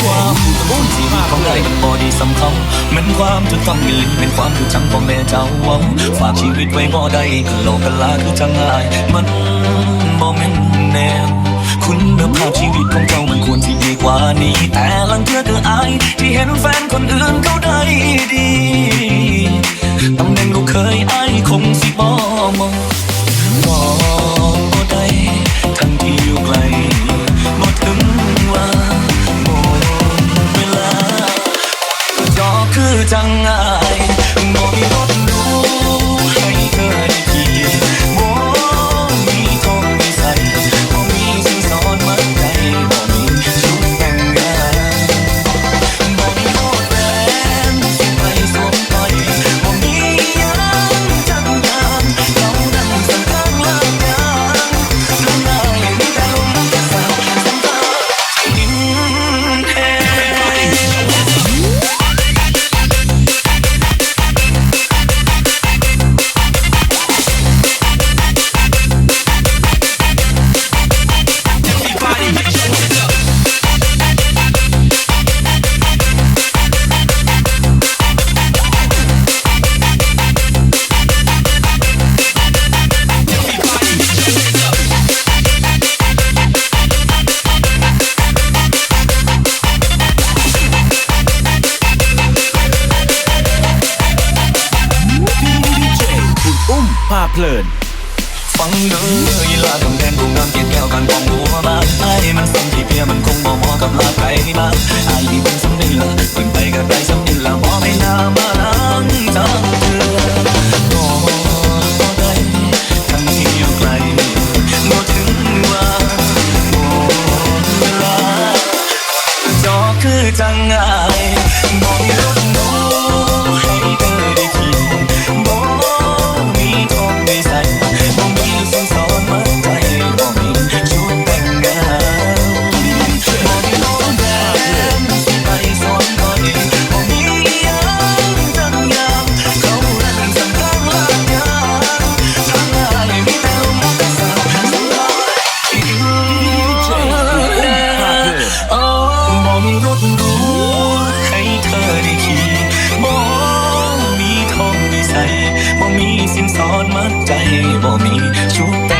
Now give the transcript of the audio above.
ความต้องชีวิตของใดมันบอดีสำคัญมันความถูกต้องอีหลีเป็นความถูกจังพ่อแม่เจ้าเว้าฝากชีวิตไว้บ่ได้ก็โลกกันลาคือจังลายมันบ่แม่นแนวคุณภาพชีวิตของเจ้ามันควรที่ดีกว่านี้ แต่ลังเทือก็อาย ที่เห็นแฟนคนอื่นเขาได้ดี อคื เพลิน ฟังเด้อยีลาคำแทนกูงามเกียแก้วกันกองหัวบ้านไอ้มันสมที่เพียมันคงบ่เหมาะกับลาไก่บ้านไอ้นี่เป็นสำนีละเพิ่งไปกับได้สำนีละบ่ไม่น่ามาล้างทางเธอก็บ่ได้ทั้งที่อยู่ไกลบ่ถึงว่าหมดเวลาจอคือจังไง สอนมัดใจบ่มีชุบแต่